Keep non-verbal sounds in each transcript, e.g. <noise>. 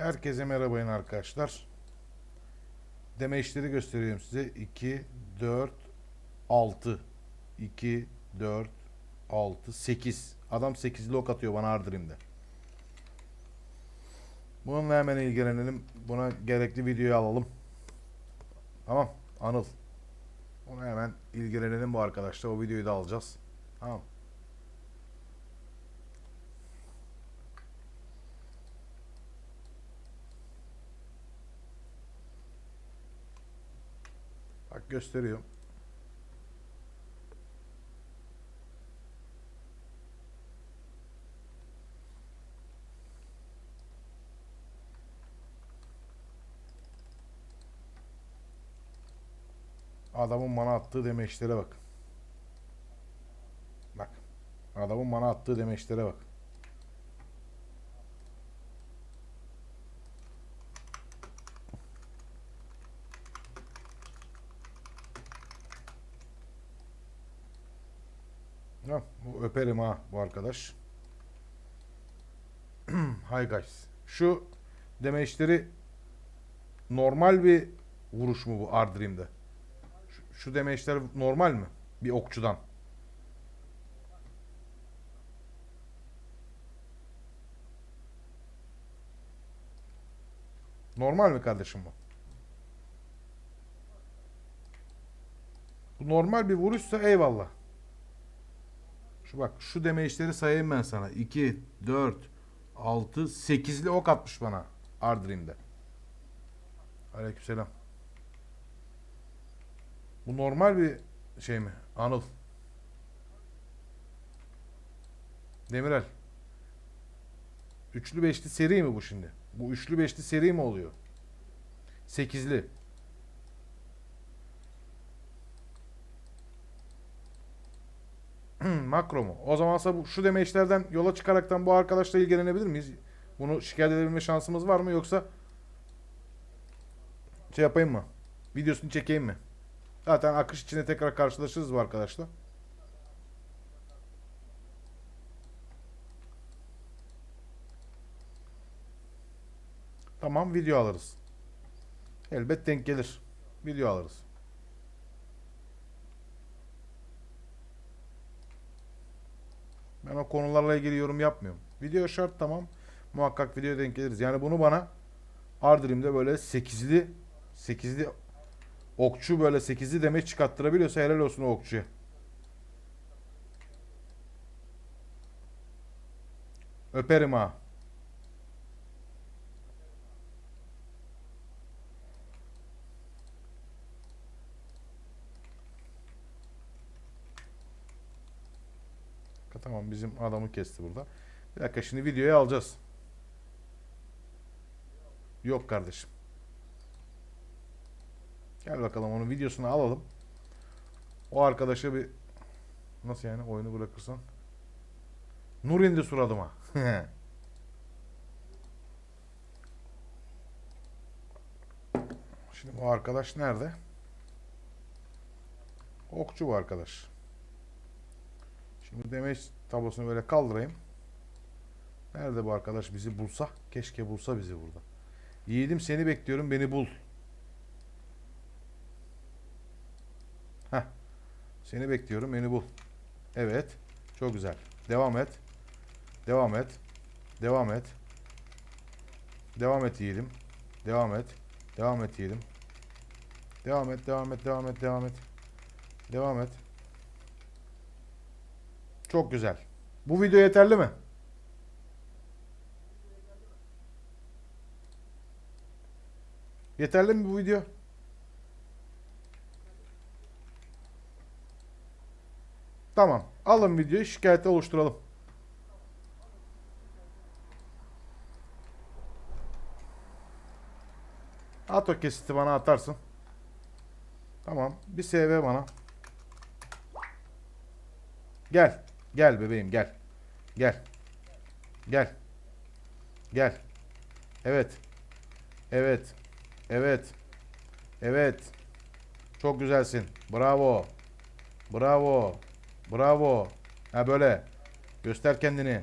Herkese merhabayın arkadaşlar. Demeçleri gösteriyorum size. 2, 4, 6. 2, 4, 6, 8. Adam 8'li ok atıyor bana Ardrim'de. Bununla hemen ilgilenelim. Buna gerekli videoyu alalım. Tamam. Anıl. Buna hemen ilgilenelim bu arkadaşlar. O videoyu da alacağız. Tamam. Bak gösteriyorum. Adamın bana attığı demeçlere bak. Bak. Adamın bana attığı demeçlere bak. Ha, bu öperim ha bu arkadaş. <clears throat> Hi guys. Şu demeçleri normal bir vuruş mu bu Ardrim'de? Şu, şu demeçler normal mi? Bir okçudan. Normal mi kardeşim bu? Bu normal bir vuruşsa eyvallah. Şu bak şu demeçleri sayayım ben sana. 2, 4, 6, 8'li ok atmış bana Ardrim'de. Aleykümselam. Bu normal bir şey mi? Anıl. Demirel. Üçlü beşli seri mi bu şimdi? Bu üçlü beşli seri mi oluyor? Sekizli. Makro mu? O zamansa bu, şu demeçlerden yola çıkaraktan bu arkadaşla ilgilenebilir miyiz? Bunu şikayet edebilme şansımız var mı yoksa şey yapayım mı? Videosunu çekeyim mi? Zaten akış içinde tekrar karşılaşırız bu arkadaşla. Tamam video alırız. Elbet denk gelir. Video alırız. O konularla ilgili yorum yapmıyorum. Video şart tamam. Muhakkak video denk geliriz. Yani bunu bana Ardrim'de böyle 8'li 8'li okçu böyle 8'li demek çıkarttırabiliyorsa helal olsun o okçuya. Öperim ha. Tamam bizim adamı kesti burada. Bir dakika şimdi videoyu alacağız. Yok kardeşim. Gel bakalım onun videosunu alalım. O arkadaşa bir nasıl yani oyunu bırakırsan Nur indi suratıma. <laughs> Şimdi bu arkadaş nerede? Okçu bu arkadaş. Şimdi demeç tablosunu böyle kaldırayım. Nerede bu arkadaş bizi bulsa? Keşke bulsa bizi burada. Yiğidim seni bekliyorum beni bul. Heh. Seni bekliyorum beni bul. Evet. Çok güzel. Devam et. Devam et. Devam et. Devam et yiğidim. Devam et. Devam et yiğidim. Devam et, devam et, devam et, devam et. Devam et. Çok güzel. Bu video yeterli mi? Yeterli mi bu video? Tamam. Alın videoyu şikayete oluşturalım. At o kesiti bana atarsın. Tamam. Bir SV bana. Gel. Gel bebeğim gel. Gel. Gel. Gel. Evet. Evet. Evet. Evet. Çok güzelsin. Bravo. Bravo. Bravo. Ha böyle. Göster kendini.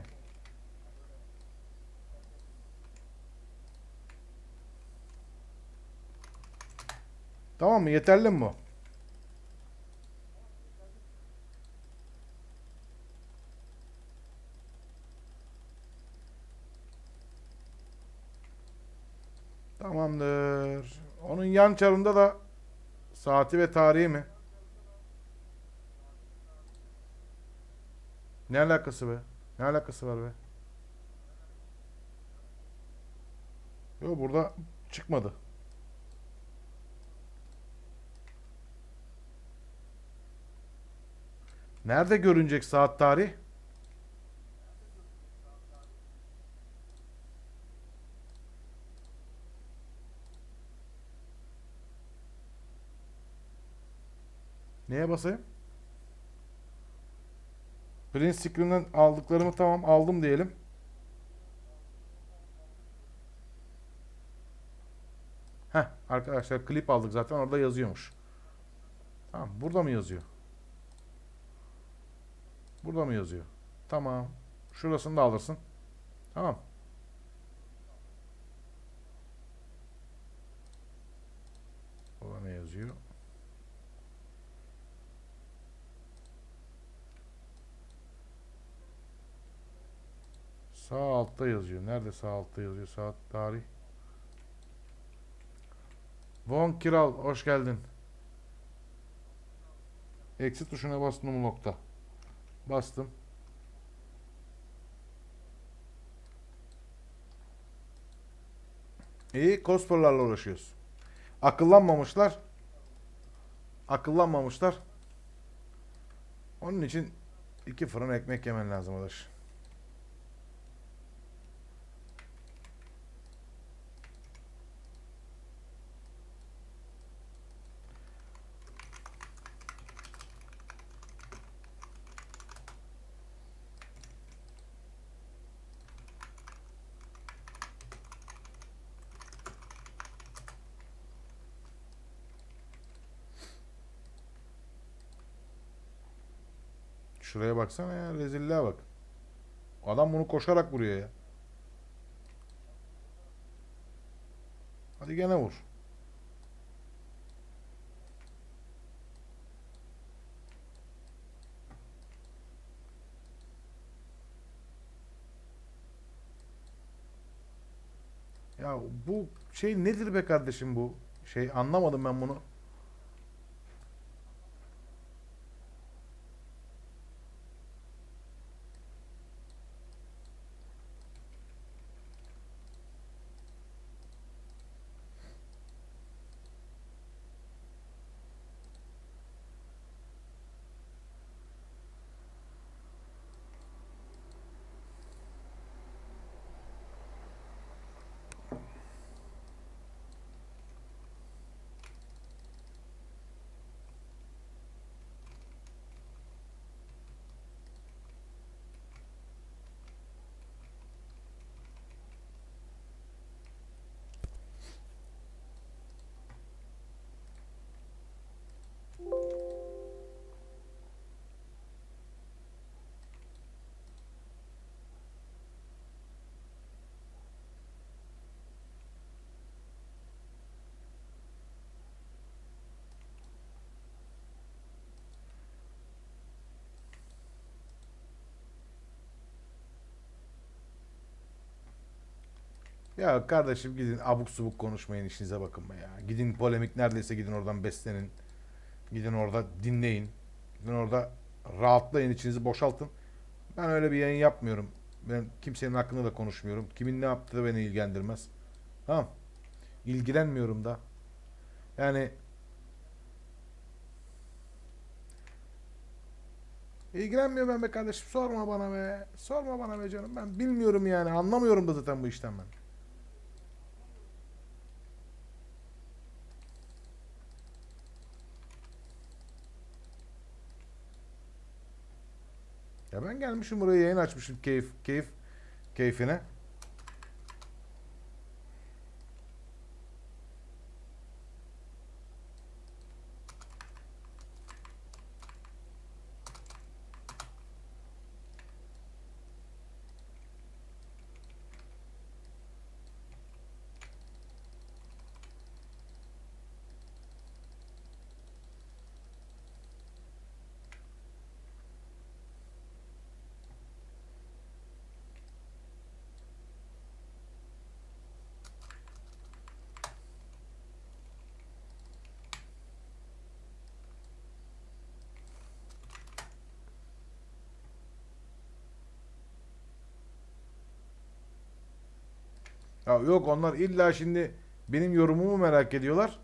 Tamam mı? Yeterli mi bu? Tamamdır. Onun yan çarında da saati ve tarihi mi? Ne alakası be? Ne alakası var be? Yok burada çıkmadı. Nerede görünecek saat tarih? Neye basayım? Print screen'den aldıklarımı tamam aldım diyelim. Heh arkadaşlar klip aldık zaten orada yazıyormuş. Tamam burada mı yazıyor? Burada mı yazıyor? Tamam. Şurasını da alırsın. Tamam. Burada ne yazıyor? Sağ altta yazıyor. Nerede sağ altta yazıyor? Saat, tarih. Von Kiral hoş geldin. Eksi tuşuna bastım nokta. Bastım. İyi cosplay'larla uğraşıyoruz. Akıllanmamışlar. Akıllanmamışlar. Onun için iki fırın ekmek yemen lazım arkadaş. Şuraya baksana ya rezilliğe bak. Adam bunu koşarak vuruyor ya. Hadi gene vur. Ya bu şey nedir be kardeşim bu? Şey anlamadım ben bunu. Ya kardeşim gidin abuk subuk konuşmayın işinize bakın be ya. Gidin polemik neredeyse gidin oradan beslenin. Gidin orada dinleyin. Gidin orada rahatlayın içinizi boşaltın. Ben öyle bir yayın yapmıyorum. Ben kimsenin hakkında da konuşmuyorum. Kimin ne yaptığı beni ilgilendirmez. Tamam. İlgilenmiyorum da. Yani İlgilenmiyor ben be kardeşim. Sorma bana be. Sorma bana be canım. Ben bilmiyorum yani. Anlamıyorum da zaten bu işten ben. Ya ben gelmişim buraya yayın açmışım keyif keyif keyfine. Ya yok onlar illa şimdi benim yorumumu merak ediyorlar.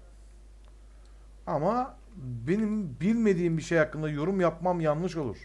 Ama benim bilmediğim bir şey hakkında yorum yapmam yanlış olur.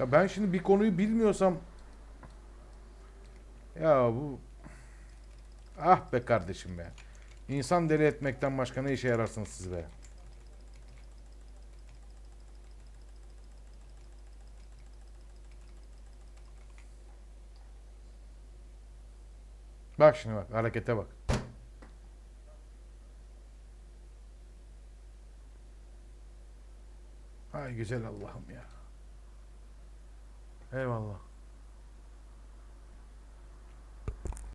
Ya ben şimdi bir konuyu bilmiyorsam ya bu ah be kardeşim be. İnsan deli etmekten başka ne işe yararsınız siz be? Bak şimdi bak harekete bak. Ay güzel Allah'ım ya. Eyvallah.